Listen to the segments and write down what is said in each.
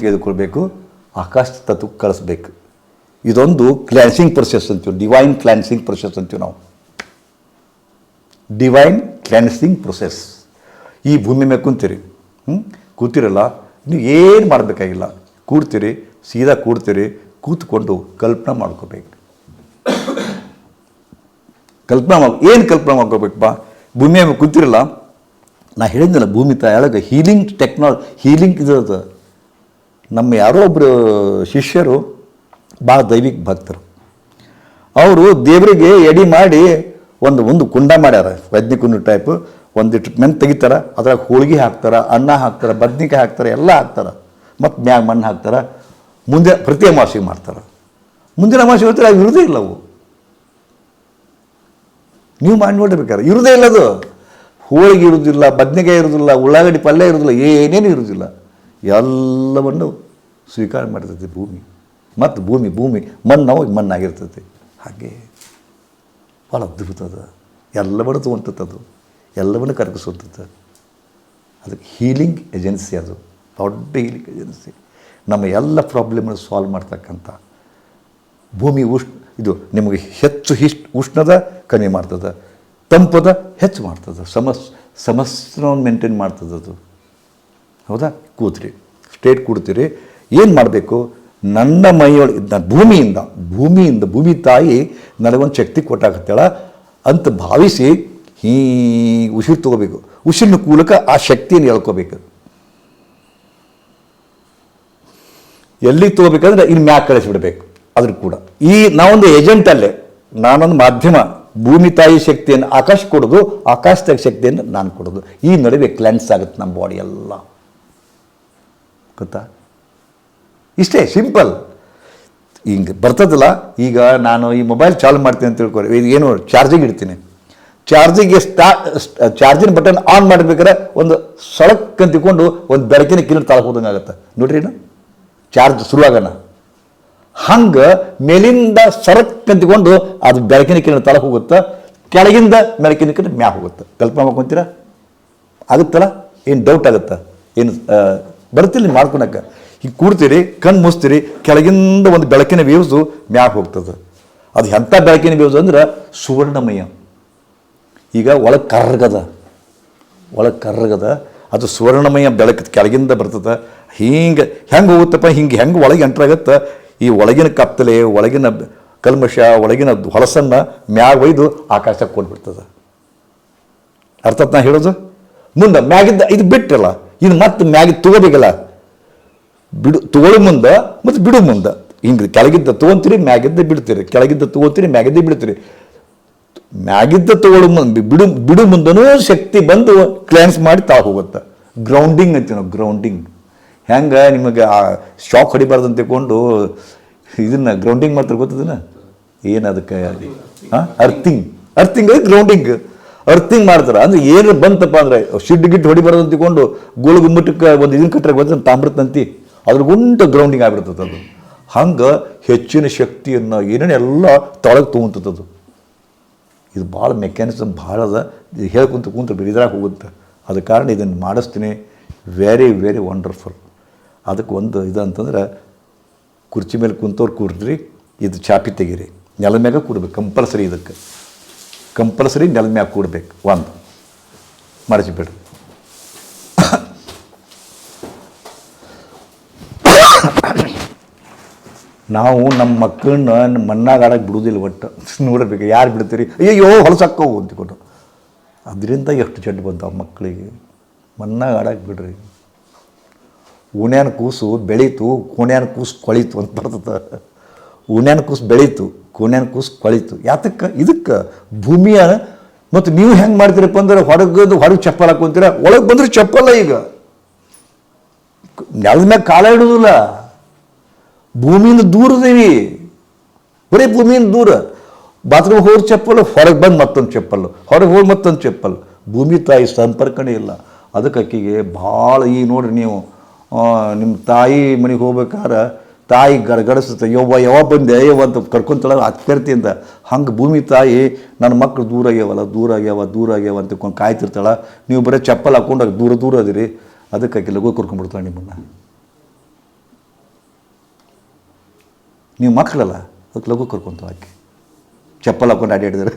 ತೆಗೆದುಕೊಳ್ಬೇಕು ಆಕಾಶ ತತ್ವಕ್ಕೆ ಕಳಿಸ್ಬೇಕು. ಇದೊಂದು ಕ್ಲ್ಯಾನ್ಸಿಂಗ್ ಪ್ರೊಸೆಸ್ ಅಂತೀವಿ ಡಿವೈನ್ ಕ್ಲ್ಯಾನ್ಸಿಂಗ್ ಪ್ರೊಸೆಸ್ ಅಂತೀವಿ ನಾವು. ಡಿವೈನ್ ಕ್ಲ್ಯಾನ್ಸಿಂಗ್ ಪ್ರೊಸೆಸ್ ಈ ಭೂಮಿ ಮೇಲೆ ಕುಂತೀರಿ. ಹ್ಞೂ ಕೂತಿರಲ್ಲ, ನೀವು ಏನು ಮಾಡಬೇಕಾಗಿಲ್ಲ. ಕೂಡ್ತೀರಿ, ಸೀದಾ ಕೂಡ್ತೀರಿ, ಕೂತ್ಕೊಂಡು ಕಲ್ಪನಾ ಮಾಡ್ಕೋಬೇಕು. ಕಲ್ಪನಾ ಮಾಡಿ, ಏನು ಕಲ್ಪನಾ ಮಾಡ್ಕೋಬೇಕಪ್ಪ ಭೂಮಿ ಮೇಲೆ ಕೂತಿರಲ್ಲ. ನಾ ಹೇಳಿದ್ನಲ್ಲ, ಭೂಮಿ ತಾಯೊಳಗೆ ಹೀಲಿಂಗ್ ಟೆಕ್ನಾಲಜಿ ಹೀಲಿಂಗ್ ಇದು. ನಮ್ಮ ಯಾರೋ ಒಬ್ಬರು ಶಿಷ್ಯರು ಭಾಳ ದೈವಿಕ ಭಕ್ತರು. ಅವರು ದೇವರಿಗೆ ಎಡಿ ಮಾಡಿ ಒಂದು ಒಂದು ಕುಂಡ ಮಾಡ್ಯಾರ ವಜ್ನಿ ಕುಂಡ ಟೈಪ್ ಒಂದಿಟ್ಟು ಮೆನ್ ತೆಗಿತಾರೆ, ಅದ್ರಾಗ ಹೋಳಿಗೆ ಹಾಕ್ತಾರ, ಅನ್ನ ಹಾಕ್ತಾರ, ಬದ್ನಿಕಾಯಿ ಹಾಕ್ತಾರೆ, ಎಲ್ಲ ಹಾಕ್ತಾರ. ಮತ್ತು ಮ್ಯಾಗ ಮಣ್ಣು ಹಾಕ್ತಾರ, ಮುಂದೆ ಪ್ರತಿ ಅಮಾವಾಸ್ಯೆ ಮಾಡ್ತಾರೆ. ಮುಂದಿನ ಅಮಾವಾಸ್ಯೆ ಹೋಗ್ತಾರೆ ಅದು ಇರೋದೇ ಇಲ್ಲ ಅವು. ನೀವು ಮಾಡಿ ನೋಡ್ಬೇಕಾರೆ, ಇರೋದೇ ಇಲ್ಲ ಅದು. ಹೋಳಿಗೆ ಇರುವುದಿಲ್ಲ ಬದ್ನೆಕಾಯಿ ಇರೋದಿಲ್ಲ, ಉಳ್ಳಾಗಡ್ಡಿ ಪಲ್ಯ ಇರೋದಿಲ್ಲ, ಏನೇನು ಇರೋದಿಲ್ಲ. ಎಲ್ಲವನ್ನು ಸ್ವೀಕಾರ ಮಾಡ್ತೈತಿ ಭೂಮಿ. ಮತ್ತು ಭೂಮಿ ಭೂಮಿ, ಮಣ್ಣು ಅವಾಗ ಮಣ್ಣಾಗಿರ್ತೈತಿ ಹಾಗೆ ಭಾಳ ಅದ್ಭುತ ಅದ. ಎಲ್ಲವನ್ನು ತೊಗೊಂತದ್ದು ಎಲ್ಲವನ್ನು ಕರಗಿಸುವಂಥದ್ದು ಅದಕ್ಕೆ ಹೀಲಿಂಗ್ ಏಜೆನ್ಸಿ ಅದು. ದೊಡ್ಡ ಹೀಲಿಂಗ್ ಏಜೆನ್ಸಿ ನಮ್ಮ ಎಲ್ಲ ಪ್ರಾಬ್ಲಮ್ನ ಸಾಲ್ವ್ ಮಾಡ್ತಕ್ಕಂಥ ಭೂಮಿ ಉಷ್ಣ, ಇದು ನಿಮಗೆ ಹೆಚ್ಚು ಹಿಷ್, ಉಷ್ಣದ ಕಮ್ಮಿ ಮಾಡ್ತದೆ. ತಂಪದ ಹೆಚ್ಚು ಮಾಡ್ತದೆ. ಸಮಸ್ ಸಮಸ್ಯೆಯನ್ನು ಮೇಂಟೈನ್ ಮಾಡ್ತದದು ಹೌದಾ? ಕೂತ್ರಿ. ಸ್ಟೇಟ್ ಕೂಡ್ತೀರಿ. ಏನು ಮಾಡಬೇಕು? ನನ್ನ ಮೈಯೊಳಗೆ ಭೂಮಿಯಿಂದ ಭೂಮಿಯಿಂದ, ಭೂಮಿ ತಾಯಿ ನನಗೊಂದು ಶಕ್ತಿ ಕೊಟ್ಟಾಗತ್ತೇಳ ಅಂತ ಭಾವಿಸಿ ಹೀ ಉಸಿರು ತಗೋಬೇಕು. ಉಸಿರಿನ ಕೂಲಕ ಆ ಶಕ್ತಿಯನ್ನು ಹೇಳ್ಕೋಬೇಕು ಎಲ್ಲಿ ತಗೋಬೇಕಂದ್ರೆ ಇನ್ನು ಮ್ಯಾಕ್ ಕಳಿಸ್ಬಿಡ್ಬೇಕು. ಅದ್ರ ಕೂಡ. ಈ ನಾವೊಂದು ಏಜೆಂಟ್ ಅಲ್ಲೇ. ನಾನೊಂದು ಮಾಧ್ಯಮ. ಭೂಮಿ ತಾಯಿ ಶಕ್ತಿಯನ್ನು ಆಕಾಶ ಕೊಡೋದು ಆಕಾಶದ ಶಕ್ತಿಯನ್ನು ನಾನು ಕೊಡೋದು. ಈ ನಡುವೆ ಕ್ಲೆನ್ಸ್ ಆಗುತ್ತೆ ನಮ್ಮ ಬಾಡಿ ಎಲ್ಲ. ಗೊತ್ತಾ? ಇಷ್ಟೇ ಸಿಂಪಲ್ ಹಿಂಗೆ ಬರ್ತದಲ್ಲ, ಈಗ ನಾನು ಈ ಮೊಬೈಲ್ ಚಾಲು ಮಾಡ್ತೀನಿ ಅಂತ ತಿಳ್ಕೊರಿ ಇದು ಏನು ಚಾರ್ಜಿಂಗ್ ಇಡ್ತೀನಿ. ಚಾರ್ಜಿಗೆ ಸ್ಟಾ ಚಾರ್ಜಿನ ಬಟನ್ ಆನ್ ಮಾಡಬೇಕಾದ್ರೆ ಒಂದು ಸೊಳಕ್ ಅಂತಿಕೊಂಡು ಒಂದು ಬೆಳಕಿನ ಕಿಲರ್ ತಾಳಕ್ಕೆ ಆಗುತ್ತೆ. ನೋಡ್ರಿ ಚಾರ್ಜ್ ಶುರುವಾಗೋಣ ಹಂಗೆ ಮೇಲಿಂದ ಸರಕ್ ಅಂತಿಕೊಂಡು ಅದು ಬೆಳಕಿನ ಕಿರಣ ತಳಕ್ಕೆ ಹೋಗುತ್ತೆ. ಕೆಳಗಿಂದ ಬೆಳಕಿನ ಕಿರಣ ಮ್ಯಾಗ ಹೋಗುತ್ತೆ. ಕಲ್ಪನೆ ಮಾಡ್ಕೊತೀರಾ? ಆಗುತ್ತಲ್ಲ? ಏನು ಡೌಟ್ ಆಗುತ್ತೆ? ಏನು ಬರ್ತಿಲ್ಲ ಮಾಡ್ಕೊಳಕ್ಕೆ ಹಿಂಗೆ ಕೂಡ್ತೀರಿ, ಕಣ್ಣು ಮುಸ್ತೀರಿ ಕೆಳಗಿಂದ ಒಂದು ಬೆಳಕಿನ ವೇವ್ಸು ಮ್ಯಾಗ ಹೋಗ್ತದೆ. ಅದು ಎಂಥ ಬೆಳಕಿನ ವ್ಯೂಸ್ ಅಂದ್ರೆ ಸುವರ್ಣಮಯ. ಈಗ ಒಳಗೆ ಕರ್ಗದ ಒಳಗೆ ಕರ್ಗದ, ಅದು ಸುವರ್ಣಮಯ ಬೆಳಕು ಕೆಳಗಿಂದ ಬರ್ತದೆ. ಹಿಂಗೆ ಹೆಂಗೆ ಹೋಗುತ್ತಪ್ಪ, ಹಿಂಗೆ ಹೆಂಗೆ ಒಳಗೆ ಎಂಟ್ರಾಗತ್ತೆ ಈ ಒಳಗಿನ ಕತ್ತಲೆ, ಒಳಗಿನ ಕಲ್ಮಶ, ಒಳಗಿನ ಹೊಲಸನ್ನು ಮ್ಯಾಗ ಒಯ್ದು ಆಕಾಶಕ್ಕೆ ಕೊಟ್ಬಿಡ್ತದೆ ಅರ್ಥತ್ ನಾ ಹೇಳೋದು? ಮುಂದೆ ಮ್ಯಾಗಿದ್ದ ಇದು ಬಿಟ್ಟಲ್ಲ ಇದು ಮತ್ತೆ ಮ್ಯಾಗೆ ತಗೋಬೇಕಲ್ಲ. ಬಿಡು ತಗೊಳ್ಳೋ ಮುಂದೆ, ಮತ್ತು ಬಿಡು ಮುಂದೆ. ಹಿಂಗೆ ಕೆಳಗಿದ್ದ ತೊಗೊಂತೀರಿ, ಮ್ಯಾಗಿದ್ದ ಬಿಡ್ತೀರಿ. ಕೆಳಗಿದ್ದ ತೊಗೋತೀರಿ, ಮ್ಯಾಗಿದ್ದ ಬಿಡ್ತೀರಿ. ಮ್ಯಾಗಿದ್ದ ತಗೊಳ್ಳೋ ಮುಂದೆ ಬಿಡು ಬಿಡು ಮುಂದನೂ ಶಕ್ತಿ ಬಂದು ಕ್ಲೆನ್ಸ್ ಮಾಡಿ ತಾ ಹೋಗುತ್ತೆ. ಗ್ರೌಂಡಿಂಗ್ ಅಂತೀವಿ ನಾವು ಗ್ರೌಂಡಿಂಗ್ ಹೆಂಗೆ ನಿಮಗೆ ಆ ಶಾಕ್ ಹೊಡಿಬಾರ್ದು ಅಂತ ತಿಳ್ಕೊಂಡು ಇದನ್ನ ಗ್ರೌಂಡಿಂಗ್ ಮಾತ್ರ ಗೊತ್ತದನ ಏನು ಅದಕ್ಕೆ? ಹಾಂ ಅರ್ಥಿಂಗ್ ಅರ್ಥಿಂಗ್ ಗ್ರೌಂಡಿಂಗ್ ಅರ್ಥಿಂಗ್ ಮಾಡ್ತಾರೆ. ಅಂದ್ರೆ ಏನು ಬಂತಪ್ಪ ಅಂದ್ರೆ ಶಿಡ್ ಹೊಡಿಬಾರ್ದು ಅಂತ ಅಂತಿಕೊಂಡು ಗೋಳು ಗುಮ್ಮಟಕ್ಕೆ ಒಂದು ಇದನ್ನ ಕಟ್ಟರೆ ಗೊತ್ತ ತಾಮ್ರತಂತಿ ಅದ್ರ ಗುಂಟ ಗ್ರೌಂಡಿಂಗ್ ಆಗಿಬಿಡ್ತದೆ ಅದು. ಹಂಗೆ ಹೆಚ್ಚಿನ ಶಕ್ತಿಯನ್ನು ಏನೇನು ಎಲ್ಲ ತೊಳಗೆ ತೊಗೊಂತದ್ದು ಇದು ಭಾಳ ಮೆಕ್ಯಾನಿಸಮ್ ಭಾಳ ಅದ. ಹೇಳ್ಕೊಂತ ಕುಂತ ಇದ್ರಾಗ ಹೋಗುತ್ತೆ. ಅದ ಕಾರಣ ಇದನ್ನು ಮಾಡಿಸ್ತೀನಿ. ವೆರಿ ವೆರಿ ವಂಡರ್ಫುಲ್ ಅದಕ್ಕೆ ಒಂದು ಇದು ಅಂತಂದ್ರೆ, ಕುರ್ಚಿ ಮೇಲೆ ಕುಂತವ್ರು ಕೂರ್ರಿ ಇದು ಚಾಪಿ ತೆಗೀರಿ. ನೆಲ ಮ್ಯಾಗ ಕೂಡ್ಬೇಕು, ಕಂಪಲ್ಸರಿ ಇದಕ್ಕೆ. ಕಂಪಲ್ಸರಿ ನೆಲದ ಮ್ಯಾಗ ಕೂಡ್ಬೇಕು. ಒಂದು. ಮಾಡಿಸಿಬಿಡ್ರಿ ನಾವು ನಮ್ಮ ಮಕ್ಕಳನ್ನ ಮಣ್ಣಾಗ ಆಡಕ್ಕೆ ಬಿಡುವುದಿಲ್ಲ ಒಟ್ಟು. ನೋಡಬೇಕು, ಯಾರು ಬಿಡ್ತೀರಿ? ಅಯ್ಯೋ ಹೊಲಸಕ್ಕವು ಅಂತಿಕೊಂಡು ಅದರಿಂದ ಎಷ್ಟು ಚೆಡ್ ಬಂತಾವ ಮಕ್ಕಳಿಗೆ. ಮಣ್ಣಾಗ ಆಡಕ್ಕೆ ಬಿಡ್ರಿ. ಉಣ್ಯಾನ ಕೂಸು ಬೆಳೀತು, ಕೋಣ್ಯಾನ ಕೂಸು ಕೊಳೀತು ಅಂತ ಬರ್ತದೆ ಉಣ್ಯಾನ ಕೂಸು ಬೆಳೀತು. ಕೋಣ್ಯಾನ ಕೂಸು ಕೊಳೀತು. ಯಾತಕ್ಕೆ? ಇದಕ್ಕೆ ಭೂಮಿಯ ಮತ್ತು ನೀವು ಹೆಂಗೆ ಮಾಡ್ತೀರಪ್ಪ ಅಂದ್ರೆ ಹೊರಗದು ಹೊರಗೆ ಚಪ್ಪಲ್ ಹಾಕೊಂತೀರ, ಒಳಗೆ ಬಂದ್ರೆ ಚಪ್ಪಲ್ಲ ಈಗ. ನೆಲದ ಮ್ಯಾಗ ಕಾಲ ಇಡೋದಿಲ್ಲ. ಭೂಮಿಯಿಂದ ದೂರದೇವಿ ಬರೀ ಭೂಮಿಯಿಂದ ದೂರ. ಬಾತ್ರೂಮ್ ಹೋರ್ ಚಪ್ಪಲು, ಹೊರಗೆ ಬಂದು ಮತ್ತೊಂದು ಚಪ್ಪಲು, ಹೊರಗೆ ಹೋಗಿ ಮತ್ತೊಂದು ಚಪ್ಪಲು. ಭೂಮಿ ತಾಯಿ ಸಂಪರ್ಕನೇ ಇಲ್ಲ. ಅದಕ್ಕೆ ಅಕ್ಕಿಗೆ ಭಾಳ ಈ ನೋಡ್ರಿ ನೀವು ನಿಮ್ಮ ತಾಯಿ ಮನೆಗೆ ಹೋಗ್ಬೇಕಾದ್ರೆ ತಾಯಿ ಗಡಗಡಿಸುತ್ತೆ ಯವ್ವ ಯಾವ ಬಂದೆ ಯವ್ವ ಅಂತ ಕರ್ಕೊಂತಾಳ ಅಂತ ಹಂಗೆ ಭೂಮಿ ತಾಯಿ ನನ್ನ ಮಕ್ಕಳು ದೂರ ಆಗ್ಯಾವಲ್ಲ, ದೂರ ಆಗ್ಯಾವ ದೂರ ಆಗ್ಯಾವ ಅಂತ ಕೊಂಡು ಕಾಯ್ತಿರ್ತಾಳೆ. ನೀವು ಬರೀ ಚಪ್ಪಲ್ ಹಾಕೊಂಡು ದೂರ ದೂರ ಅದಿರಿ. ಅದಕ್ಕೆ ಆಕೆ ಲಘು ಕರ್ಕೊಂಡ್ಬಿಡ್ತಾಳೆ ನಿಮ್ಮನ್ನು. ನೀವು ಮಕ್ಕಳಲ್ಲ ಅದಕ್ಕೆ ಲಘು ಕರ್ಕೊಂತ ಆಕೆ. ಚಪ್ಪಲ್ ಹಾಕೊಂಡು ಅಡ್ಡಾಡಿದ್ರೆ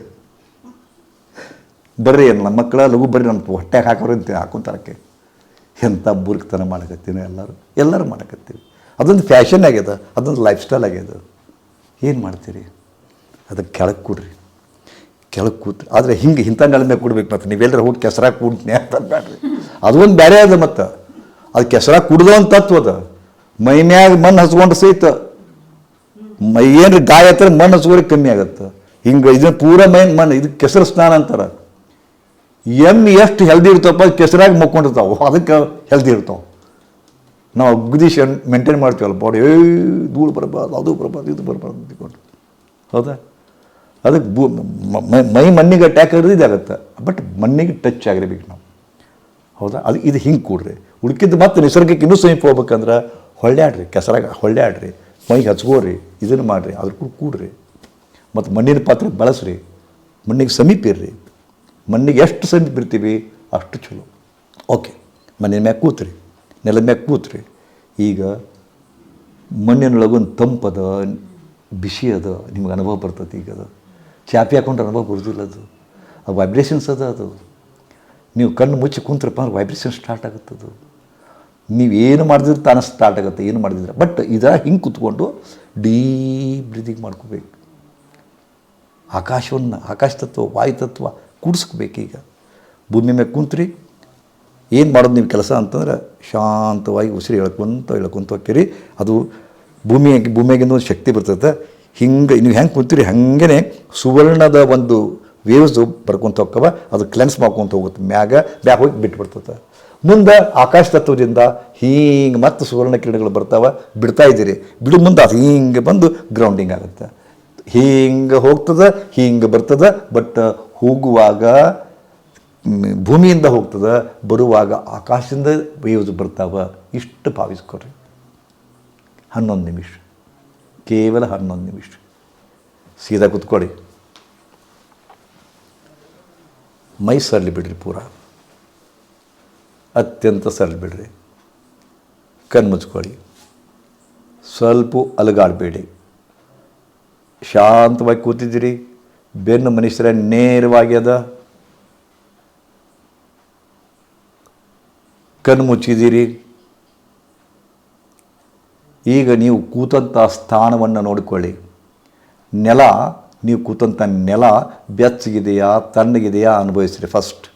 ಬರ್ರಿ ನಮ್ಮ ಮಕ್ಕಳ ಲಘು ಬರ್ರಿ ನಮ್ಮ ಹೊಟ್ಟೆಗೆ ಹಾಕೋರು ಅಂತ ಹಾಕೊಂತಾರಕ್ಕೆ ಎಂಥ ಬುರ್ಕ್ತನ ಮಾಡಕತ್ತೀನಿ ಎಲ್ಲರೂ. ಎಲ್ಲರೂ ಮಾಡಕತ್ತೀವಿ. ಅದೊಂದು ಫ್ಯಾಷನ್ ಆಗ್ಯದ, ಅದೊಂದು ಲೈಫ್ ಸ್ಟೈಲ್ ಆಗ್ಯದ. ಏನು ಮಾಡ್ತೀರಿ? ಅದಕ್ಕೆ ಕೆಳಗೆ ಕೊಡ್ರಿ. ಕೆಳಗೆ ಕೂತ್ರಿ ಆದರೆ ಹಿಂಗೆ ಇಂಥ ನೆಲ ಮೇಲೆ ಕೂಡ್ಬೇಕು ಮತ್ತು. ನೀವೆಲ್ಲರೂ ಹೋಗಿ ಕೆಸರಾಗಿ ಕೂಡ್ತೀನಿ ಅಂತ ಬೇಡ್ರಿ ಅದೊಂದು ಬೇರೆ ಅದ ಮತ್ತು. ಅದು ಕೆಸರಾಗಿ ಕುಡ್ದೋ ಒಂದು ತತ್ವ ಅದ. ಮೈ ಮ್ಯಾಗ ಮಣ್ಣು ಹಚ್ಕೊಂಡು ಸಹಿತ. ಮೈ ಏನು ಗಾಯ ಹತ್ರ ಮಣ್ಣು ಹಚ್ಕೋರಿ ಕಮ್ಮಿ ಆಗತ್ತೆ. ಹಿಂಗೆ ಇದನ್ನು ಪೂರ ಮೈ ಮಣ್ಣು ಇದು ಕೆಸರು ಸ್ನಾನ ಅಂತಾರೆ. ಎಮ್ಮೆ ಎಷ್ಟು ಹೆಲ್ದಿ ಇರ್ತಾವಪ್ಪ, ಕೆಸರಾಗಿ ಮಕ್ಕೊಂಡಿರ್ತಾವೆ, ಅದಕ್ಕೆ ಹೆಲ್ದಿ ಇರ್ತಾವೆ. ನಾವು ಅಗದಿ ಶನ್ ಮೇಂಟೈನ್ ಮಾಡ್ತೀವಲ್ಲ ಬಾಡಿ ಏ ಧೂಳು ಬರಬಾರ್ದು, ಅದು ಬರಬಾರ್ದು, ಇದು ಬರಬಾರ್ದು ಅಂತಿಕೊಂಡು ಹೌದಾ? ಅದಕ್ಕೆ ಭೂ ಮ- ಮಣ್ಣಿಗೆ ಅಟ್ಯಾಕ್ ಆಗೋದು ಇದಾಗುತ್ತೆ. ಬಟ್ ಮಣ್ಣಿಗೆ ಟಚ್ ಆಗಿರಬೇಕು ನಾವು. ಹೌದಾ? ಅದು ಇದು ಹಿಂಗೆ ಕೂಡ್ರಿ. ಉಳ್ಕಿದ್ದು ಮತ್ತೆ ನಿಸರ್ಗಕ್ಕೆ ಇನ್ನೂ ಸಮೀಪ ಹೋಗ್ಬೇಕಂದ್ರೆ ಹೊಳ್ಳ್ಯಾಡ್ರಿ ಕೆಸರಾಗ ಹೊಳ್ಳ್ಯಾಡ್ರಿ ಮೈಗೆ ಹಚ್ಕೋರಿ, ಇದನ್ನು ಮಾಡಿರಿ, ಅದ್ರ ಕೂಡ ಕೂಡ್ರಿ. ಮತ್ತು ಮಣ್ಣಿನ ಪಾತ್ರೆ ಬಳಸ್ರಿ. ಮಣ್ಣಿಗೆ ಸಮೀಪ ಇರ್ರಿ. ಮಣ್ಣಿಗೆ ಎಷ್ಟು ಸಮೀಪ ಇರ್ತೀವಿ ಅಷ್ಟು ಚಲೋ. ಓಕೆ ಮಣ್ಣಿನ ಮ್ಯಾಗ ಕೂತ್ರಿ. ನೆಲದ ಮ್ಯಾಗ ಕೂತ್ರಿ. ಈಗ ಮಣ್ಣಿನೊಳಗೊಂದು ತಂಪದ ಬಿಸಿ ಅದ ನಿಮ್ಗೆ ಅನುಭವ ಬರ್ತದೆ ಈಗ ಅದು. ಚಾಪಿ ಹಾಕೊಂಡ್ರೆ ಅನುಭವ ಬರೋದಿಲ್ಲ ಅದು. ಆ ವೈಬ್ರೇಷನ್ಸ್ ಅದ ಅದು. ನೀವು ಕಣ್ಣು ಮುಚ್ಚಿ ಕುಂತ್ರಪ್ಪ ಅಂದ್ರೆ ವೈಬ್ರೇಷನ್ ಸ್ಟಾರ್ಟ್ ಆಗುತ್ತೆ ಅದು. ನೀವು ಏನು ಮಾಡಿದ್ರೆ ತಾನು ಸ್ಟಾರ್ಟ್ ಆಗುತ್ತೆ, ಏನು ಮಾಡಿದ್ರೆ ಬಟ್ ಇದರ ಹಿಂಗೆ ಕೂತ್ಕೊಂಡು ಡೀಪ್ ಬ್ರೀದಿಂಗ್ ಮಾಡ್ಕೋಬೇಕು. ಆಕಾಶವನ್ನು, ಆಕಾಶ ತತ್ವ, ವಾಯು ತತ್ವ ಕೂಡಿಸ್ಕೋಬೇಕೀಗ ಭೂಮಿ ಮೇಲೆ ಕುಂತ್ರಿ ಏನು ಮಾಡೋದು ನಿಮ್ಮ ಕೆಲಸ ಅಂತಂದ್ರೆ ಶಾಂತವಾಗಿ ಉಸಿರು ಎಳ್ಕೊಂತ ಎಳ್ಕೊಂತ ಹೋಗ್ತೀರಿ. ಅದು ಭೂಮಿಯಾಗಿ ಭೂಮಿಯಾಗಿಂದ ಒಂದು ಶಕ್ತಿ ಬರ್ತೈತೆ ಹಿಂಗೆ ನೀವು ಹೆಂಗೆ ಕುಂತೀರಿ ಹಾಗೇ ಸುವರ್ಣದ ಒಂದು ವೇವ್ಸ್ ಬರ್ಕೊಂತ ಹೋಗ್ಕವ ಅದು ಕ್ಲೆನ್ಸ್ ಮಾಡ್ಕೊತ ಹೋಗುತ್ತೆ. ಮ್ಯಾಗ ಬ್ಯಾಗ ಹೋಗಿ ಬಿಟ್ಬಿಡ್ತದೆ ಮುಂದೆ ಆಕಾಶ ತತ್ವದಿಂದ ಹಿಂಗೆ ಮತ್ತು ಸುವರ್ಣ ಕಿರಣಗಳು ಬರ್ತಾವೆ. ಬಿಡ್ತಾ ಇದ್ದೀರಿ. ಬಿಡು ಮುಂದೆ ಅದು ಹಿಂಗೆ ಬಂದು ಗ್ರೌಂಡಿಂಗ್ ಆಗುತ್ತೆ. ಹಿಂಗೆ ಹೋಗ್ತದೆ, ಹಿಂಗೆ ಬರ್ತದೆ. ಬಟ್ ಹೋಗುವಾಗ ಭೂಮಿಯಿಂದ ಹೋಗ್ತದೆ, ಬರುವಾಗ ಆಕಾಶದಿಂದ ವೇವ್ಸ್ ಬರ್ತಾವ. ಇಷ್ಟು ಭಾವಿಸ್ಕೊಡ್ರಿ ಹನ್ನೊಂದು ನಿಮಿಷ. ಕೇವಲ ಹನ್ನೊಂದು ನಿಮಿಷ. ಸೀದಾ ಕುತ್ಕೊಳ್ಳಿ. ಮೈ ಸರಳಿ ಬಿಡ್ರಿ ಪೂರ. ಅತ್ಯಂತ ಸರಳಿ ಬಿಡ್ರಿ. ಕಣ್ಣು ಮುಚ್ಕೊಳ್ಳಿ. ಸ್ವಲ್ಪ ಅಲಗಾಡಬೇಡಿ ಶಾಂತವಾಗಿ ಕೂತಿದ್ದೀರಿ. ಬೆನ್ನು ಮನುಷ್ಯರ ನೇರವಾಗಿ ಅದ. ಕಣ್ಣು ಮುಚ್ಚಿದ್ದೀರಿ? ಈಗ ನೀವು ಕೂತಂಥ ಸ್ಥಾನವನ್ನು ನೋಡಿಕೊಳ್ಳಿ. ನೆಲ, ನೀವು ಕೂತಂಥ ನೆಲ ಬೆಚ್ಚಗಿದೆಯಾ, ತಣ್ಣಗಿದೆಯಾ ಅನುಭವಿಸ್ರಿ ಫಸ್ಟ್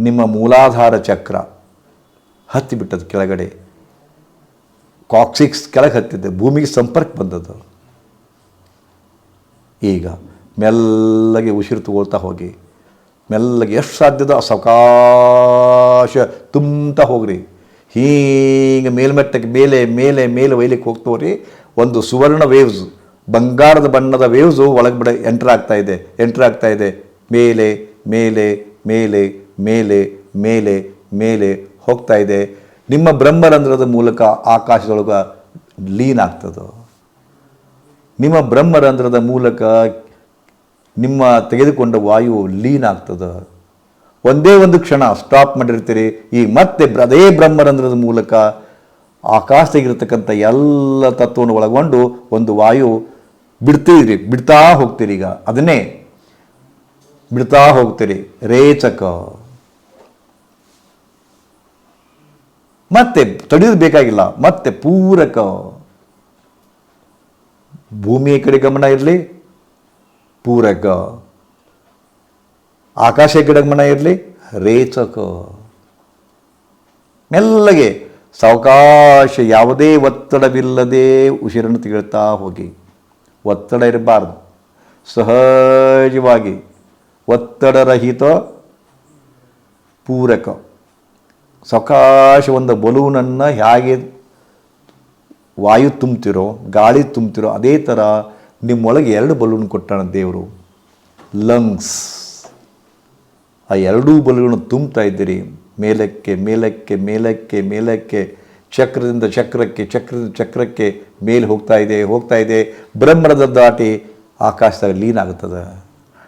ನಿಮ್ಮ ಮೂಲಾಧಾರ ಚಕ್ರ ಹತ್ತಿಬಿಟ್ಟದ್ದು ಕೆಳಗಡೆ. ಕಾಕ್ಸಿಕ್ಸ್ ಕೆಳಗೆ ಹತ್ತಿದ್ದೆ, ಭೂಮಿಗೆ ಸಂಪರ್ಕ ಬಂದದ್ದು. ಈಗ, ಮೆಲ್ಲಗೆ ಉಸಿರು ತಗೊಳ್ತಾ ಹೋಗಿ. ಮೆಲ್ಲಗೆ ಎಷ್ಟು ಸಾಧ್ಯದ ಸಾವಕಾಶ ತುಂಬ್ತಾ ಹೋಗ್ರಿ. ಹೀಗೆ ಮೇಲ್ಮಟ್ಟಕ್ಕೆ ಮೇಲೆ ಮೇಲೆ ಮೇಲೆ ಒಯ್ಲಿಕ್ಕೆ ಹೋಗ್ತವ್ರಿ. ಒಂದು ಸುವರ್ಣ ವೇವ್ಸ್ ಬಂಗಾರದ ಬಣ್ಣದ ವೇವ್ಸು ಒಳಗೆ ಬಿಡ ಎಂಟ್ರ್ ಆಗ್ತಾ ಇದೆ ಎಂಟ್ರ್ ಆಗ್ತಾ ಇದೆ. ಮೇಲೆ ಮೇಲೆ ಮೇಲೆ ಮೇಲೆ ಮೇಲೆ ಮೇಲೆ ಹೋಗ್ತಾ ಇದೆ. ನಿಮ್ಮ ಬ್ರಹ್ಮರಂಧ್ರದ ಮೂಲಕ ಆಕಾಶದೊಳಗೆ ಲೀನ್ ಆಗ್ತದೆ? ನಿಮ್ಮ ಬ್ರಹ್ಮರಂಧ್ರದ ಮೂಲಕ ನಿಮ್ಮ ತೆಗೆದುಕೊಂಡ ವಾಯು ಲೀನ್ ಆಗ್ತದೆ. ಒಂದೇ ಒಂದು ಕ್ಷಣ ಸ್ಟಾಪ್ ಮಾಡಿರ್ತೀರಿ. ಈ ಮತ್ತೆ ಅದೇ ಬ್ರಹ್ಮರಂಧ್ರದ ಮೂಲಕ ಆಕಾಶದಾಗಿರ್ತಕ್ಕಂಥ ಎಲ್ಲ ತತ್ವವನ್ನು ಒಳಗೊಂಡು ಒಂದು ವಾಯು ಬಿಡ್ತೀರಿ ಬಿಡ್ತಾ ಹೋಗ್ತೀರಿ ಈಗ. ಅದನ್ನೇ ಬಿಡ್ತಾ ಹೋಗ್ತೀರಿ. ರೇಚಕ. ಮತ್ತೆ ತಡೆಯೋದು ಬೇಕಾಗಿಲ್ಲ. ಮತ್ತೆ ಪೂರಕ. ಭೂಮಿಯ ಕಡೆ ಗಮನ ಇರಲಿ. ಪೂರಕ. ಆಕಾಶ ಗಿಡ ಮನೆ ಇರಲಿ, ರೇಚಕ. ಮೆಲ್ಲಗೆ ಸಾವಕಾಶ ಯಾವುದೇ ಒತ್ತಡವಿಲ್ಲದೆ ಉಸಿರನ್ನು ತೆಗೆಳ್ತಾ ಹೋಗಿ. ಒತ್ತಡ ಇರಬಾರ್ದು. ಸಹಜವಾಗಿ ಒತ್ತಡರಹಿತ ಪೂರಕ. ಸಾವಕಾಶ ಒಂದು ಬಲೂನನ್ನು ಹೇಗೆ ವಾಯು ತುಂಬ್ತಿರೋ, ಗಾಳಿ ತುಂಬ್ತಿರೋ, ಅದೇ ಥರ ನಿಮ್ಮೊಳಗೆ ಎರಡು ಬಲೂನ್ ಕೊಟ್ಟಾನ ದೇವರು. ಲಂಗ್ಸ್. ಆ ಎರಡೂ ಬಲೂನ್ ತುಂಬ್ತಾ ಇದ್ದೀರಿ. ಮೇಲಕ್ಕೆ ಮೇಲಕ್ಕೆ ಮೇಲಕ್ಕೆ ಮೇಲಕ್ಕೆ, ಚಕ್ರದಿಂದ ಚಕ್ರಕ್ಕೆ ಚಕ್ರದಿಂದ ಚಕ್ರಕ್ಕೆ ಮೇಲೆ ಹೋಗ್ತಾ ಇದೆ ಹೋಗ್ತಾ ಇದೆ. ಬ್ರಹ್ಮರದ ದಾಟಿ ಆಕಾಶದಾಗ ಲೀನ್ ಆಗುತ್ತದೆ.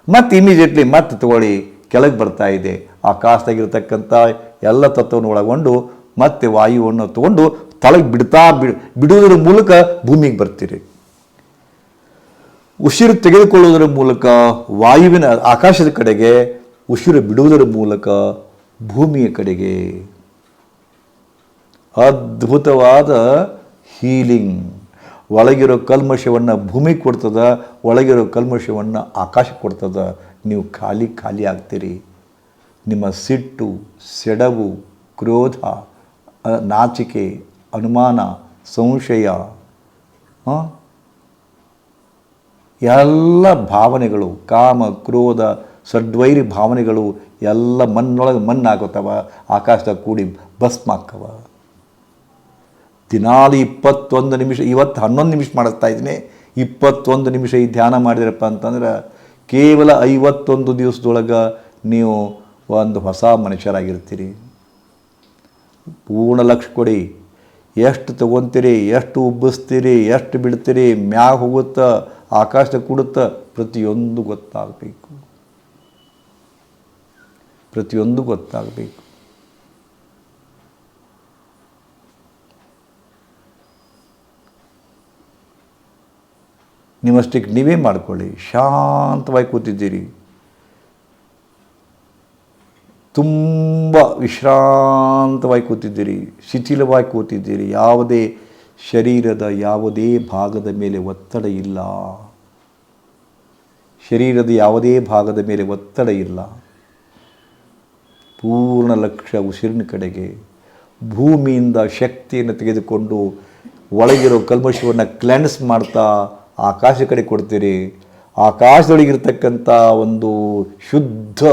ಮತ್ತು ಇಮಿಡಿಯೇಟ್ಲಿ ಮತ್ತೆ ತಗೊಳ್ಳಿ ಕೆಳಗೆ ಬರ್ತಾ ಇದೆ. ಆಕಾಶದಾಗಿರ್ತಕ್ಕಂಥ ಎಲ್ಲ ತತ್ವವನ್ನು ಒಳಗೊಂಡು ಮತ್ತೆ ವಾಯುವನ್ನು ತಗೊಂಡು ತಳಗೆ ಬಿಡ್ತಾ ಬಿಡ್ ಬಿಡುವುದರ ಮೂಲಕ ಭೂಮಿಗೆ ಬರ್ತೀರಿ. ಉಸಿರು ತೆಗೆದುಕೊಳ್ಳುವುದರ ಮೂಲಕ ವಾಯುವಿನ ಆಕಾಶದ ಕಡೆಗೆ, ಉಸಿರು ಬಿಡುವುದರ ಮೂಲಕ ಭೂಮಿಯ ಕಡೆಗೆ. ಅದ್ಭುತವಾದ ಹೀಲಿಂಗ್. ಒಳಗಿರೋ ಕಲ್ಮಶವನ್ನು ಭೂಮಿ ಕೊಡ್ತದ, ಒಳಗಿರೋ ಕಲ್ಮಶವನ್ನು ಆಕಾಶ ಕೊಡ್ತದ. ನೀವು ಖಾಲಿ ಖಾಲಿ ಆಗ್ತೀರಿ. ನಿಮ್ಮ ಸಿಟ್ಟು, ಸೆಡವು, ಕ್ರೋಧ ನಾಚಿಕೆ, ಅನುಮಾನ, ಸಂಶಯ? ಎಲ್ಲ ಭಾವನೆಗಳು, ಕಾಮ, ಕ್ರೋಧ ಸಡ್ವೈರಿ ಭಾವನೆಗಳು ಎಲ್ಲ ಮಣ್ಣೊಳಗೆ ಮಣ್ಣಾಗುತ್ತವ ಆಕಾಶದಾಗ ಕೂಡಿ ಭಸ್ಮ ಆಕ್ಕವ ದಿನಾಲು ಇಪ್ಪತ್ತೊಂದು ನಿಮಿಷ, ಇವತ್ತು ಹನ್ನೊಂದು ನಿಮಿಷ ಮಾಡಿಸ್ತಾ ಇದ್ದೀನಿ. ಇಪ್ಪತ್ತೊಂದು ನಿಮಿಷ ಈ ಧ್ಯಾನ ಮಾಡಿದ್ರಪ್ಪ ಅಂತಂದ್ರೆ ಕೇವಲ ಐವತ್ತೊಂದು ದಿವಸದೊಳಗೆ ನೀವು ಒಂದು ಹೊಸ ಮನುಷ್ಯರಾಗಿರ್ತೀರಿ. ಪೂರ್ಣ ಲಕ್ಷ ಕೊಡಿ. ಎಷ್ಟು ತಗೊತೀರಿ, ಎಷ್ಟು ಉಬ್ಬಿಸ್ತೀರಿ, ಎಷ್ಟು ಬಿಡ್ತೀರಿ, ಮ್ಯಾಗ ಹೋಗುತ್ತಾ ಆಕಾಶದಾಗ ಕೂಡುತ್ತಾ ಪ್ರತಿಯೊಂದು ಗೊತ್ತಾಗಬೇಕು. ಪ್ರತಿಯೊಂದು ಗೊತ್ತಾಗಬೇಕು. ನಿಮ್ಮಷ್ಟಕ್ಕೆ ನೀವೇ ಮಾಡಿಕೊಳ್ಳಿ. ಶಾಂತವಾಗಿ ಕೂತಿದ್ದೀರಿ. ತುಂಬ ವಿಶ್ರಾಂತವಾಗಿ ಕೂತಿದ್ದೀರಿ. ಶಿಥಿಲವಾಗಿ ಕೂತಿದ್ದೀರಿ. ಯಾವುದೇ ಶರೀರದ ಯಾವುದೇ ಭಾಗದ ಮೇಲೆ ಒತ್ತಡ ಇಲ್ಲ. ಶರೀರದ ಯಾವುದೇ ಭಾಗದ ಮೇಲೆ ಒತ್ತಡ ಇಲ್ಲ. ಪೂರ್ಣ ಲಕ್ಷ ಉಸಿರಿನ ಕಡೆಗೆ. ಭೂಮಿಯಿಂದ ಶಕ್ತಿಯನ್ನು ತೆಗೆದುಕೊಂಡು ಒಳಗಿರೋ ಕಲ್ಮಶವನ್ನು ಕ್ಲೆನ್ಸ್ ಮಾಡ್ತಾ ಆಕಾಶ ಕಡೆ ಕೊಡ್ತೀರಿ. ಆಕಾಶದೊಳಗಿರ್ತಕ್ಕಂಥ ಒಂದು ಶುದ್ಧ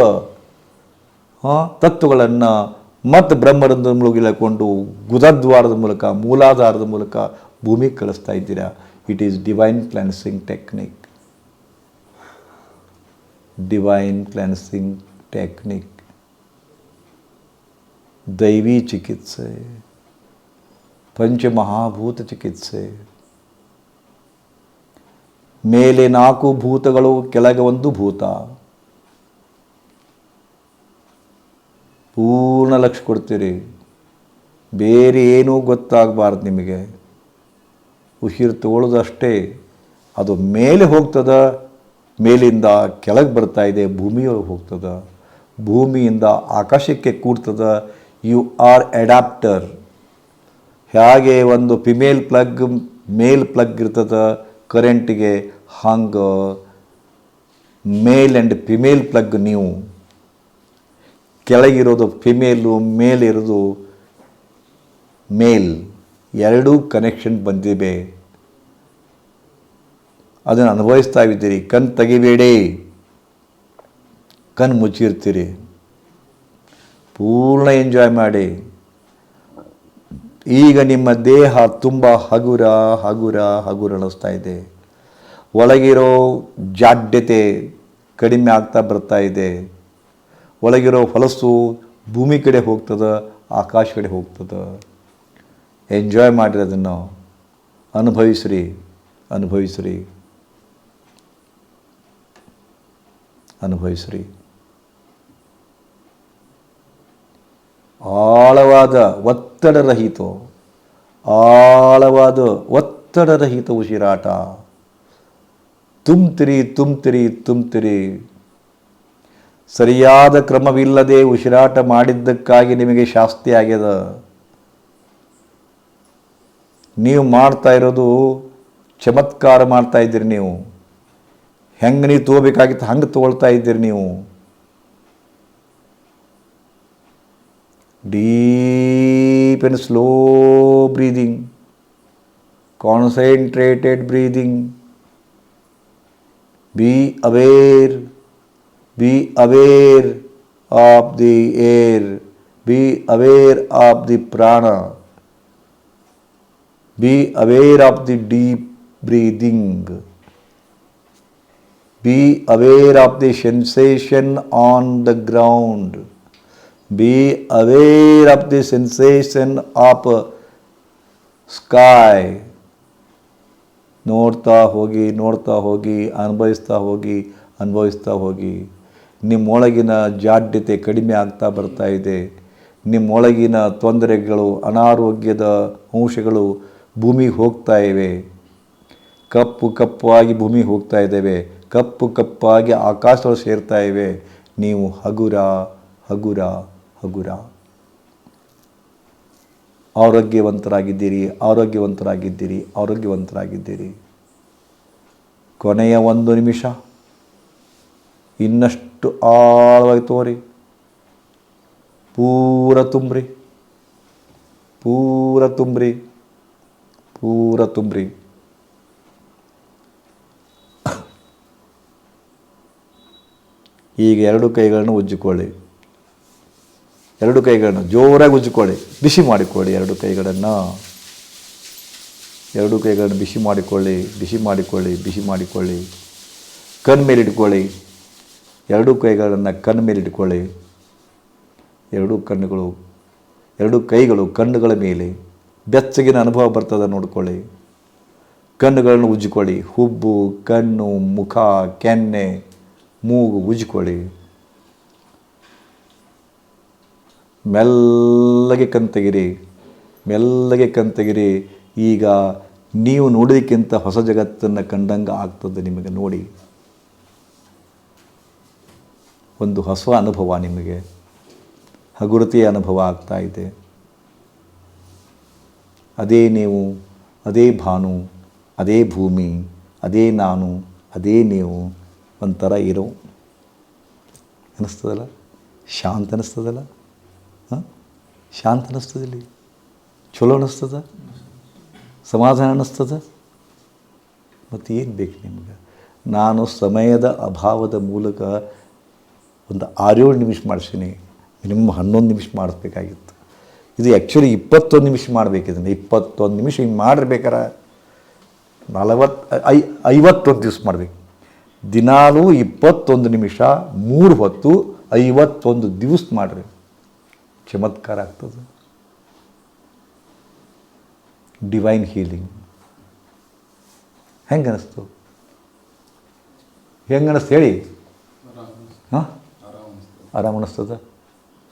ತತ್ವಗಳನ್ನು ಮತ್ತು ಬ್ರಹ್ಮರಂಧ್ರದ ಮುಳುಗಿಲಕೊಂಡು ಗುದದ್ವಾರದ ಮೂಲಕ, ಮೂಲಾಧಾರದ ಮೂಲಕ ಭೂಮಿಗೆ ಕಳಿಸ್ತಾ ಇದ್ದೀರಾ? It is divine cleansing technique divine cleansing technique ದೈವಿ ಚಿಕಿತ್ಸೆ ಪಂಚಮಹಾಭೂತ ಚಿಕಿತ್ಸೆ ಮೇಲೆ ನಾಲ್ಕು ಭೂತಗಳು, ಕೆಳಗೆ ಒಂದು ಭೂತ. ಪೂರ್ಣ ಲಕ್ಷ ಕೊಡ್ತೀರಿ. ಬೇರೆ ಏನೂ ಗೊತ್ತಾಗಬಾರ್ದು ನಿಮಗೆ. ಉಸಿರು ತಗೊಳ್ಳೋದಷ್ಟೇ ಅದು ಮೇಲೆ ಹೋಗ್ತದ, ಮೇಲಿಂದ ಕೆಳಗೆ ಬರ್ತಾ ಇದೆ, ಭೂಮಿಯೊಳಗೆ ಹೋಗ್ತದ. ಭೂಮಿಯಿಂದ ಆಕಾಶಕ್ಕೆ ಕೂಡ್ತದ ಯು ಆರ್ ಅಡ್ಯಾಪ್ಟರ್ ಹೇಗೆ ಒಂದು ಫಿಮೇಲ್ ಪ್ಲಗ್, ಮೇಲ್ ಪ್ಲಗ್ ಇರ್ತದ, ಕರೆಂಟಿಗೆ ಹಂಗೆ. ಮೇಲ್ ಆ್ಯಂಡ್ ಫಿಮೇಲ್ ಪ್ಲಗ್ ನೀವು. ಕೆಳಗಿರೋದು ಫಿಮೇಲು ಮೇಲಿರೋದು ಮೇಲ್ ಎರಡೂ ಕನೆಕ್ಷನ್ ಬಂದಿವೆ. ಅದನ್ನು ಅನುಭವಿಸ್ತಾ ಇದ್ದೀರಿ. ಕಣ್ ತೆಗಿಬೇಡಿ. ಕಣ್ ಮುಚ್ಚಿರ್ತೀರಿ. ಪೂರ್ಣ ಎಂಜಾಯ್ ಮಾಡಿ. ಈಗ ನಿಮ್ಮ ದೇಹ ತುಂಬ ಹಗುರ ಹಗುರ ಹಗುರ ಅನ್ನಿಸ್ತಾ ಇದೆ. ಒಳಗಿರೋ ಜಾಡ್ಯತೆ ಕಡಿಮೆ ಆಗ್ತಾ ಬರ್ತಾ ಇದೆ. ಒಳಗಿರೋ ಹೊಲಸು ಭೂಮಿ ಕಡೆ ಹೋಗ್ತದೆ, ಆಕಾಶ ಕಡೆ ಹೋಗ್ತದೆ. ಎಂಜಾಯ್ ಮಾಡಿರಿ ಅದನ್ನು ಅನುಭವಿಸ್ರಿ ಅನುಭವಿಸ್ರಿ. ಅನುಭವಿಸ್ರಿ. ಆಳವಾದ ಒತ್ತಡರಹಿತ ಆಳವಾದ ಒತ್ತಡರಹಿತ ಉಸಿರಾಟ. ತುಂಬ್ತಿರಿ ತುಂಬ್ತಿರಿ ತುಂಬ್ತಿರಿ. ಸರಿಯಾದ ಕ್ರಮವಿಲ್ಲದೆ ಉಸಿರಾಟ ಮಾಡಿದ್ದಕ್ಕಾಗಿ ನಿಮಗೆ ಶಾಸ್ತಿ ಆಗ್ಯದ? ನೀವು ಮಾಡ್ತಾ ಇರೋದು ಚಮತ್ಕಾರ ಮಾಡ್ತಾ ಇದ್ದೀರಿ ನೀವು. ಹೆಂಗೆ ನೀವು ತಗೋಬೇಕಾಗಿತ್ತು ಹಂಗೆ ತಗೊಳ್ತಾ ಇದ್ದೀರಿ ನೀವು. Deep and slow breathing concentrated breathing. Be aware, be aware of the air, be aware of the prana, be aware of the deep breathing. Be aware of the sensation on the ground. Be aware of the sensation of sky. ನೋಡ್ತಾ ಹೋಗಿ ನೋಡ್ತಾ ಹೋಗಿ ಅನುಭವಿಸ್ತಾ ಹೋಗಿ ಅನುಭವಿಸ್ತಾ ಹೋಗಿ ನಿಮ್ಮೊಳಗಿನ ಜಾಡ್ಯತೆ ಕಡಿಮೆ ಆಗ್ತಾ ಬರ್ತಾ ಇದೆ. ನಿಮ್ಮೊಳಗಿನ ತೊಂದರೆಗಳು, ಅನಾರೋಗ್ಯದ ಅಂಶಗಳು ಭೂಮಿಗೆ ಹೋಗ್ತಾ ಇವೆ. ಕಪ್ಪು ಕಪ್ಪಾಗಿ ಭೂಮಿ ಹೋಗ್ತಾ ಇದ್ದೇವೆ. ಕಪ್ಪು ಕಪ್ಪಾಗಿ ಆಕಾಶಗಳು ಸೇರ್ತಾ ಇವೆ. ನೀವು ಹಗುರ ಹಗುರ ಹಗುರ. ಆರೋಗ್ಯವಂತರಾಗಿದ್ದೀರಿ ಆರೋಗ್ಯವಂತರಾಗಿದ್ದೀರಿ ಆರೋಗ್ಯವಂತರಾಗಿದ್ದೀರಿ. ಕೊನೆಯ ಒಂದು ನಿಮಿಷ. ಇನ್ನಷ್ಟು ಆಳವಾಗಿ ತೋರಿ. ಪೂರ ತುಂಬ್ರಿ. ಪೂರ ತುಂಬ್ರಿ. ಪೂರ ತುಂಬ್ರಿ. ಈಗ ಎರಡು ಕೈಗಳನ್ನು ಉಜ್ಜಿಕೊಳ್ಳಿ. ಎರಡು ಕೈಗಳನ್ನು ಜೋರಾಗಿ ಉಜ್ಜಿಕೊಳ್ಳಿ. ಬಿಸಿ ಮಾಡಿಕೊಳ್ಳಿ ಎರಡು ಕೈಗಳನ್ನು. ಎರಡು ಕೈಗಳನ್ನು ಬಿಸಿ ಮಾಡಿಕೊಳ್ಳಿ ಬಿಸಿ ಮಾಡಿಕೊಳ್ಳಿ ಬಿಸಿ ಮಾಡಿಕೊಳ್ಳಿ. ಕಣ್ಮೇಲೆ ಇಟ್ಕೊಳ್ಳಿ ಎರಡು ಕೈಗಳನ್ನು ಕಣ್ಣು ಮೇಲೆ ಇಟ್ಕೊಳ್ಳಿ. ಎರಡು ಕಣ್ಣುಗಳು, ಎರಡು ಕೈಗಳು ಕಣ್ಣುಗಳ ಮೇಲೆ. ಬೆಚ್ಚಗಿನ ಅನುಭವ ಬರ್ತದೆ ನೋಡ್ಕೊಳ್ಳಿ. ಕಣ್ಣುಗಳನ್ನು ಉಜ್ಜಿಕೊಳ್ಳಿ. ಹುಬ್ಬು, ಕಣ್ಣು, ಮುಖ, ಕೆನ್ನೆ, ಮೂಗು ಉಜ್ಜಿಕೊಳ್ಳಿ. ಮೆಲ್ಲಗೆ ಕಂತಗಿರಿ ತೆಗಿರಿ. ಮೆಲ್ಲಗೆ ಕಂತಗಿರಿ ತೆಗಿರಿ. ಈಗ ನೀವು ನೋಡೋದಕ್ಕಿಂತ ಹೊಸ ಜಗತ್ತನ್ನು ಕಂಡಂಗೆ ಆಗ್ತದೆ ನಿಮಗೆ ನೋಡಿ. ಒಂದು ಹೊಸ ಅನುಭವ ನಿಮಗೆ, ಹಗುರತೆಯ ಅನುಭವ ಆಗ್ತಾ ಇದೆ. ಅದೇ ನೀವು, ಅದೇ ಭಾನು, ಅದೇ ಭೂಮಿ, ಅದೇ ನಾನು, ಅದೇ ನೀವು ಒಂಥರ ಇರೋ. ಅನ್ನಿಸ್ತದಲ್ಲ ಶಾಂತ ಅನ್ನಿಸ್ತದಲ್ಲ ಹಾಂ? ಶಾಂತ ಅನ್ನಿಸ್ತದಲ್ಲಿ ಚಲೋ ಅನ್ನಿಸ್ತದ ಸಮಾಧಾನ ಅನ್ನಿಸ್ತದ ಮತ್ತು ಏನು ಬೇಕು ನಿಮ್ಗೆ? ನಾನು ಸಮಯದ ಅಭಾವದ ಮೂಲಕ ಒಂದು ಆರೇಳು ನಿಮಿಷ ಮಾಡಿಸೀನಿ ಮಿನಿಮಮ್ ಹನ್ನೊಂದು ನಿಮಿಷ ಮಾಡಿಸ್ಬೇಕಾಗಿತ್ತು. ಇದು ಆ್ಯಕ್ಚುಲಿ ಇಪ್ಪತ್ತೊಂದು ನಿಮಿಷ ಮಾಡಬೇಕಿದ್ದೀನಿ ಇಪ್ಪತ್ತೊಂದು ನಿಮಿಷ ಹಿಂಗೆ ಮಾಡಿರ್ಬೇಕಾರೆ ನಲವತ್ತು ಐ ಐವತ್ತೊಂದು ದಿವಸ ಮಾಡಬೇಕು. ದಿನಾಲೂ ಇಪ್ಪತ್ತೊಂದು ನಿಮಿಷ ಮೂರು ಹೊತ್ತು ಐವತ್ತೊಂದು ದಿವಸ ಮಾಡಿರಿ. ಚಮತ್ಕಾರ ಆಗ್ತದೆ. ಡಿವೈನ್ ಹೀಲಿಂಗ್ ಹೆಂಗೆ ಅನ್ನಿಸ್ತು ಹೆಂಗೆ ಅನ್ನಿಸ್ತು ಹೇಳಿ ಹಾಂ? ಆರಾಮ ಅನ್ನಿಸ್ತದ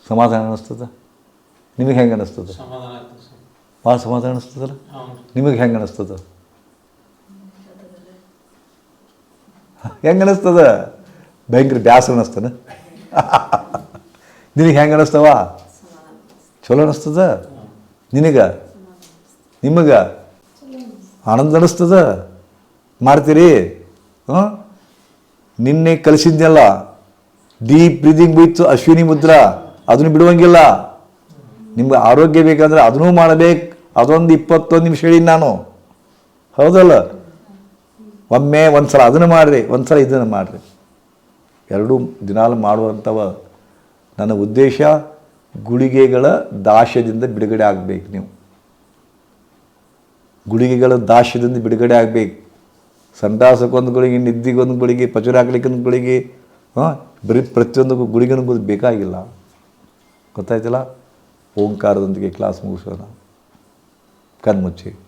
ಸಮಾಧಾನ ಅನ್ನಿಸ್ತದ ನಿಮಗೆ ಹೆಂಗೆ ಅನ್ನಿಸ್ತದ ಸಮಾಧಾನ ಆಗ್ತದೆ ಸರ್. ಭಾಳ ಸಮಾಧಾನ ಅನ್ನಿಸ್ತದಲ್ಲ ಹೌದು. ನಿಮಗೆ ಹೆಂಗೆ ಅನ್ನಿಸ್ತದ ಹೆಂಗೆ ಅನ್ನಿಸ್ತದ ಭಯಂಕರ ಬ್ಯಾಸರ ಅನ್ನಿಸ್ತಾನೆ ನಿನಗೆ ಹೆಂಗೆ ಅನ್ನಿಸ್ತವ ಚಲೋ ಅನ್ನಿಸ್ತದ ನಿನಗೆ? ನಿಮಗೆ? ಆನಂದ ಅನ್ನಿಸ್ತದ ಮಾಡ್ತೀರಿ ಹ್ಞೂ ನಿನ್ನೆ ಕಲಿಸಿದ್ನಲ್ಲ? ಡೀಪ್ ಬ್ರೀದಿಂಗ್ ಬಿತ್ತು ಅಶ್ವಿನಿ ಮುದ್ರ ಅದನ್ನು ಬಿಡುವಂಗಿಲ್ಲ. ನಿಮ್ಗೆ ಆರೋಗ್ಯ ಬೇಕಂದ್ರೆ ಅದನ್ನೂ ಮಾಡಬೇಕು. ಅದೊಂದು ಇಪ್ಪತ್ತೊಂದು ನಿಮಿಷ ಹೇಳಿ ನಾನು. ಹೌದಲ್ಲ? ಒಮ್ಮೆ ಒಂದು ಸಲ ಅದನ್ನು ಮಾಡಿರಿ. ಒಂದು ಸಲ ಇದನ್ನು ಮಾಡಿರಿ. ಎರಡೂ ದಿನಾಲು ಮಾಡುವಂಥವ ನನ್ನ ಉದ್ದೇಶ ಗುಳಿಗೆಗಳ ದಾಸ್ಯದಿಂದ ಬಿಡುಗಡೆ ಆಗಬೇಕು ನೀವು. ಗುಳಿಗೆಗಳ ದಾಸ್ಯದಿಂದ ಬಿಡುಗಡೆ ಆಗಬೇಕು. ಸಂಡಾಸಕ್ಕೊಂದು ಗುಳಿಗೆ, ನಿದ್ದಿಗೊಂದು ಗುಳಿಗೆ ಪಚುರ ಹಾಕ್ಲಿಕ್ಕೊಂದು ಗುಳಿಗೆ, ಹಾಂ? ಬರೀ ಪ್ರತಿಯೊಂದಕ್ಕೂ ಗುಳಿಗೆನೂ ಬೇಕಾಗಿಲ್ಲ. ಗೊತ್ತಾಯ್ತಲ್ಲ? ಓಂಕಾರದೊಂದಿಗೆ ಕ್ಲಾಸ್ ಮುಗಿಸೋಣ. ಕಣ್ಮುಚ್ಚಿ.